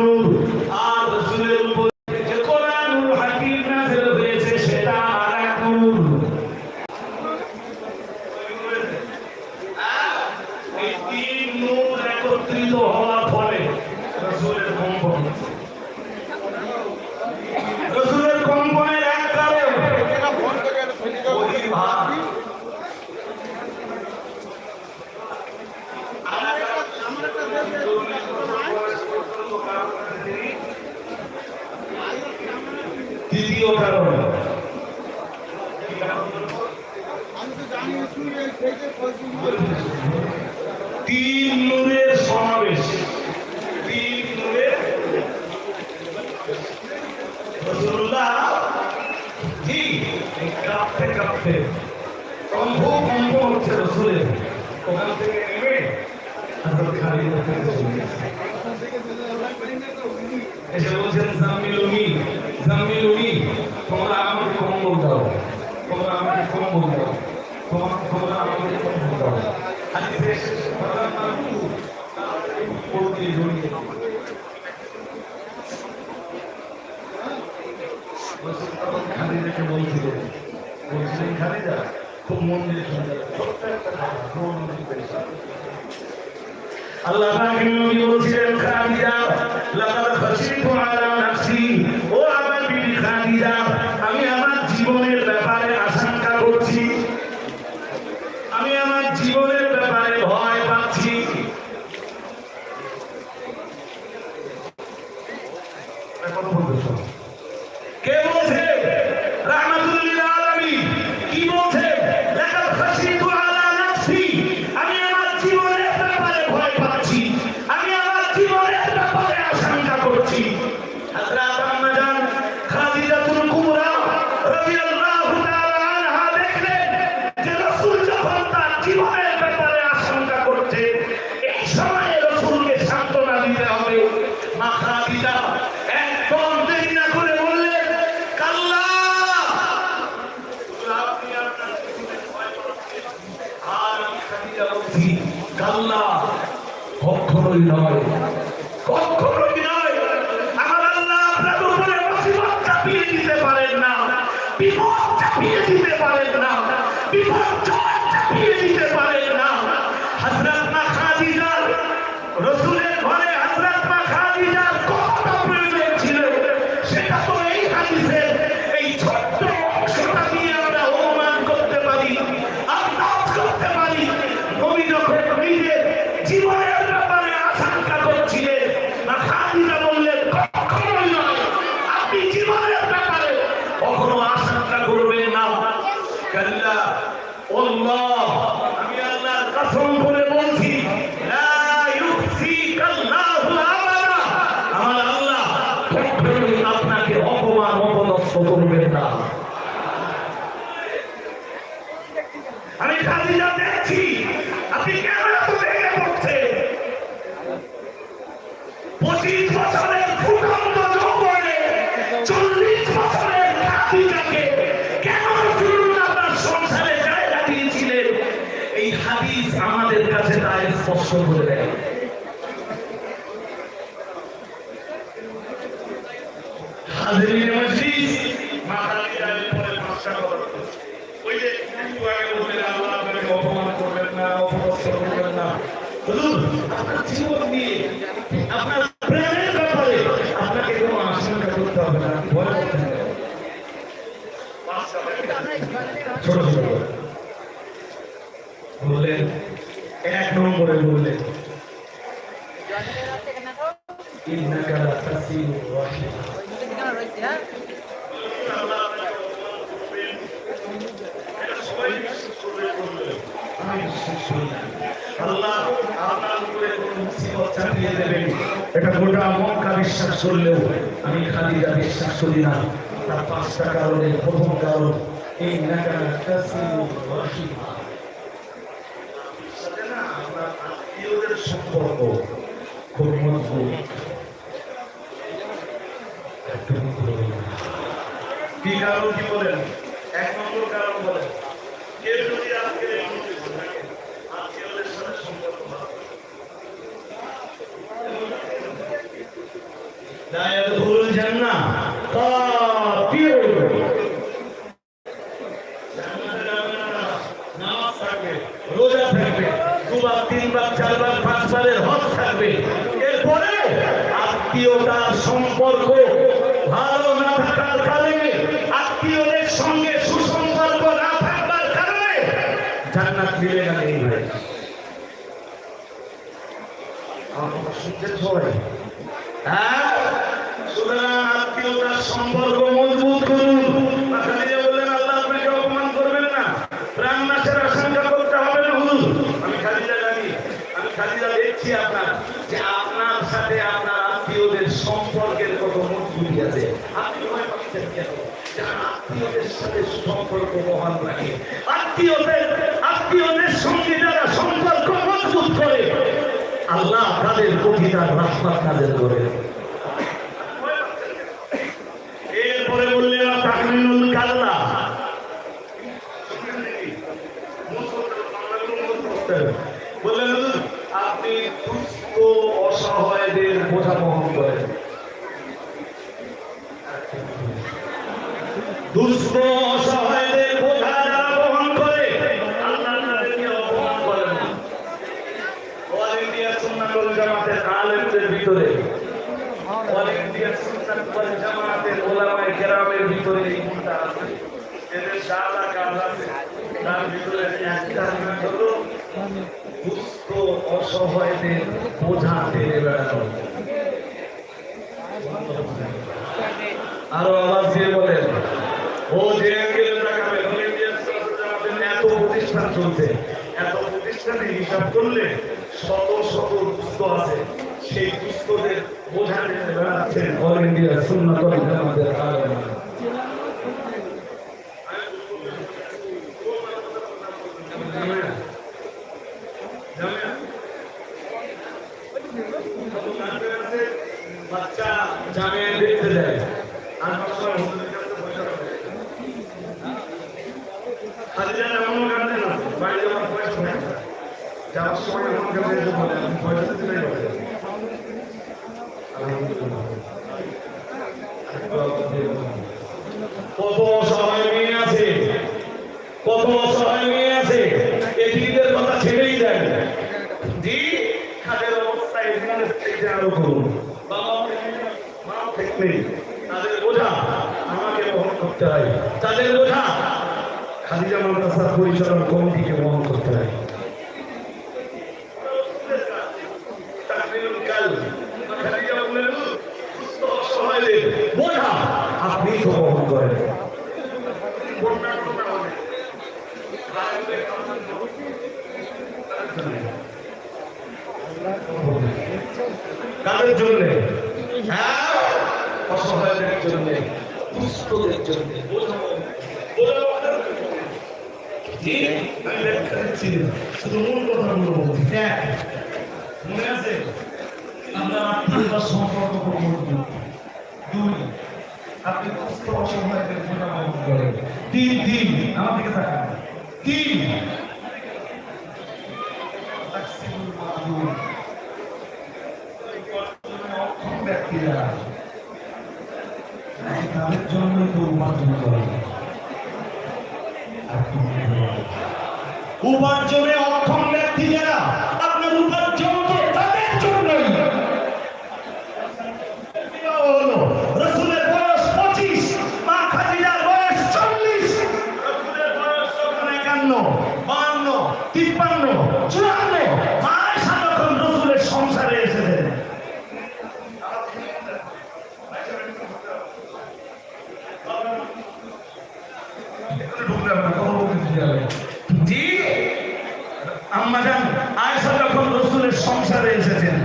নূর আর রাসূলের উপর যে কোরআনুল হাকিম নাযিল হয়েছে সেটা আর এক নূর এই তিন নূর একত্রিত হওয়ার ফলে রাসূলের কম্পন রাসূলের কম্পনের এক কারণ তিন নূরের সমাবেশ। তিন নূরের কাঁপতে কাঁপতে কম্প কম্প হচ্ছে রসুলের। ওখান থেকে খালিদা খুব মন দিয়ে শুনতে একটা কথা, মনোযোগ দিয়ে আল্লাহ পাকের নবী বলছিলেন খাদিজা লাকাদ খাশিতু আলা নাফসি। ও আমার বিবি খাদিজা কখনোই নয় কখনোই নয় আমার আল্লাহ আপনার উপরে মুসিবত চাপিয়ে দিতে পারেন না। বিপদ চাপিয়ে দিতে পারেন না। বিপদ চাপিয়ে দিতে পারেন না। হযরত মা খাদিজা রসুলের ঘরে হযরত মা খাদিজার হাদিস আমাদের কাছে তা স্পষ্ট করে দেয়। হাজিরিন মজলিস মা খাদিজার উপরে ভরসা করো ওই যে একটু আগে বললেন, আল্লাহ আপনাকে অপমান করবেন না, অপদস্থ করবেন না। হুজুর, আপনার জীবন নিয়ে, আপনার প্রেমের ব্যাপারে আপনাকে কোনো আশঙ্কা করতে হবে না, ভয় করতে হবে ছোট ছোট। বললেন, এক নম্বরে বললেন। আল্লাহ আপনার উপরে এটা গোটা মক্কা বিশ্বাস করলেও আমি খালিদা বিশ্বাস করি না। তার পাঁচটা কারণে প্রথম কারণ এই নাকা তাসিলু রাহিমা সাথে না আপনার আত্মীয়দের সম্পর্ক খুব মজবুত না। কি কারণ কি বলেন এক নম্বর কারণ বলেন কেউ যদি আজকে এই মনোযোগ সাথে সম্পর্ক ভালো থাকে। لا জান্নাত মিলে না এই ভাই আমার কথা শুনছেন সবাই। হ্যাঁ? সুতরাং আত্মীয়তার সম্পর্ক মজবুত করুন। আত্মীয়দের সাথে সম্পর্ক বহাল রাখে আত্মীয়দের সঙ্গে যারা সম্পর্ক মজবুত করে আল্লাহ তাদের কবিতার রাস্তা তাদের করে এরপরে বললেন তাকমিনুল কাল্লা বললেন হুজুর, আপনি দুস্থ অসহায়দের বোঝা বহন করেন দুস্থ অসহায়দের বোঝা যারা বহন করে আল্লাহ তাদেরকে অপমান করেন না। অল ইন্ডিয়া সুন্নাত ওয়াল জামাতের আলেমদের ভিতরে অল ইন্ডিয়া সুন্নাত ওয়াল জামাতের ওলামায়ে কেরামের ভিতরে এই গুণটা আছে এদের দাদা কাজ আছে তার ভিতরে একটা গুণ হলো দুস্থ অসহায়দের বোঝা টেনে বেড়ানো। আরও আওয়াজ দিয়ে বলেন, ও যে এত প্রতিষ্ঠান চলছে। এত প্রতিষ্ঠানে হিসাব করলে শত শত দুস্থ আছে। সেই দুস্থদের বোঝা নিয়ে বেড়াচ্ছেন অল ইন্ডিয়া সুন্নাত ওয়াল জামাতের আলেমরা বাচ্চা জামিয়া দেখতে যায় আর সময় হুজুরের কাছে পয়সা রাখে খাদিজা এমনও কাঁদে না বাড়ি যাওয়ার পয়সা নেই যাওয়ার সময় কাঁদে যে বলে আমি পয়সা বলে ছেড়েই দেন। জি খাদের অবস্থা এখানের থেকে আরও মা ঠিক নেই। তাদের বোঝা, আমাকে বহন করতে হয়। তাদের বোঝা, খাদিজা মাদ্রাসার পরিচালন কমিটিকে বহন করতে হয় খাদিজা বললেন, সুস্থ অসহায়দের বোঝা আপনি তো বহন করেন বন্যার কথা বলে। কাদের জন্য। হ্যাঁ। অসহায়দের জন্য শুধু মূল কথাগুলো বলছি। মনে আছে? আমরা সম্পর্ক দুই আপনি দুস্থ অসহায়দের জন্য বহন করেন। তিন তিন আমার দিকে তাকান। তিন। তাকসিমুল মাদুর অক্ষম ব্যক্তিরা নাকি তাদের জন্যই তো উপার্জন করে উপার্জনে অক্ষম ব্যক্তি যারা আপনার উপার্জন তাদের জন্যই। বয়স পঁচিশ, মা বয়স চল্লিশ। রসুলের বয়স তখন একান্ন বাহান্ন তিপ্পান্ন, চুয়ান্ন। মা যখন রসুলের সংসারে এসেছেন জি আম্মাজান আয়েশা যখন রসুলের সংসারে এসেছেন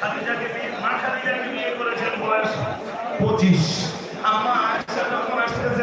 খাদিজাকে বিয়ে- মা খাদিজাকে বিয়ে করেছেন বয়স পঁচিশ আম্মা আয়েশা যখন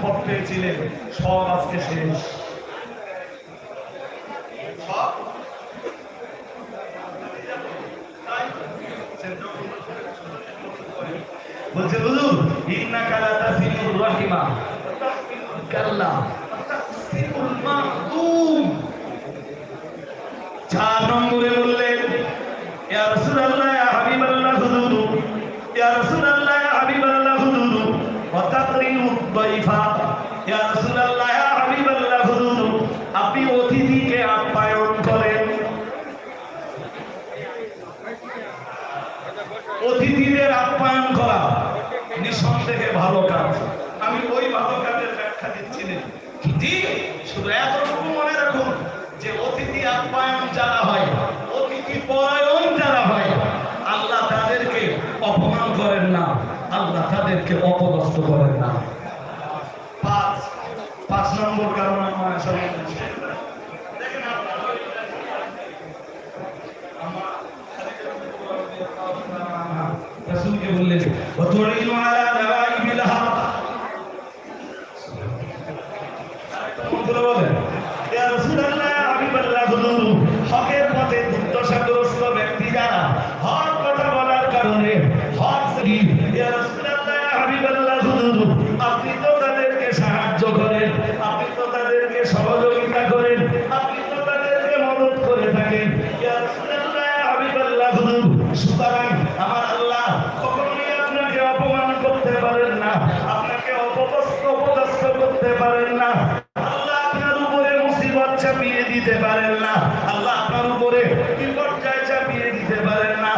সম্পদ পেয়েছিলেন সব আজকে শেষ। বলছে বুঝুন ইন্না কালা তাসিলুর রাহিমা। কাল্লা তাসিলুল মাহতুম চার নম্বরে বললেন ইয়া রাসূলুল্লাহ ইয়া হাবিবাল্লাহ হুজুর ইয়া রাসূলুল্লাহ ইয়া হাবিবাল্লাহ হুজুর ওয়া তাকরিমু দাইফা ইয়া রাসূলুল্লাহ ইয়া হাবিবাল্লাহ হুজুর আপনি অতিথিকে আপ্যায়ন করেন অতিথিদের আপ্যায়ন করা নিঃসন্দেহে ভালো কাজ আমি ওই ভালো কাজের ব্যাখ্যা দিচ্ছি না শুধু এতটুকু মনে রাখুন যে অতিথি আপ্যায়ন যারা হয় অতিথি পরায়ণ যারা হয় আল্লাহ তাদেরকে অপমান করেন না আল্লাহ তাদেরকে করেন না পাঁচ পাঁচ নম্বর কারণ আমার আমার দিতে পারেন না। আল্লাহ আপনার উপরে চাপিয়ে দিতে পারেন না।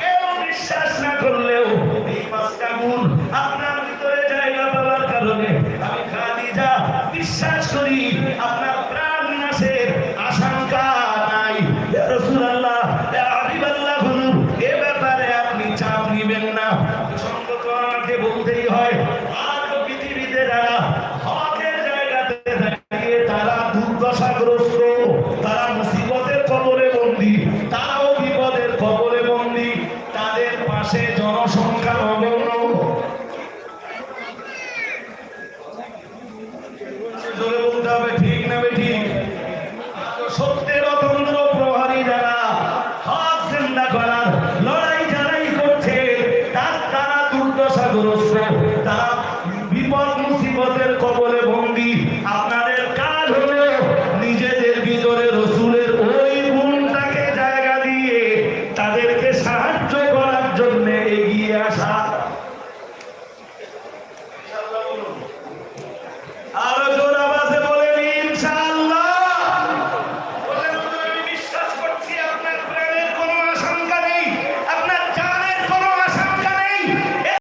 কেউ বিশ্বাস না করলেও এই পাঁচটা গুণ আপনার ভিতরে জায়গা পাওয়ার কারণে আমি খাদিজা বিশ্বাস করি, আপনার এ ব্যাপারে আপনি চাপ নেবেন না। বলতেই হয় পৃথিবীতে যারা তারা দুর্দশাগ্রস্ত। কবলে বন্দী। আপনার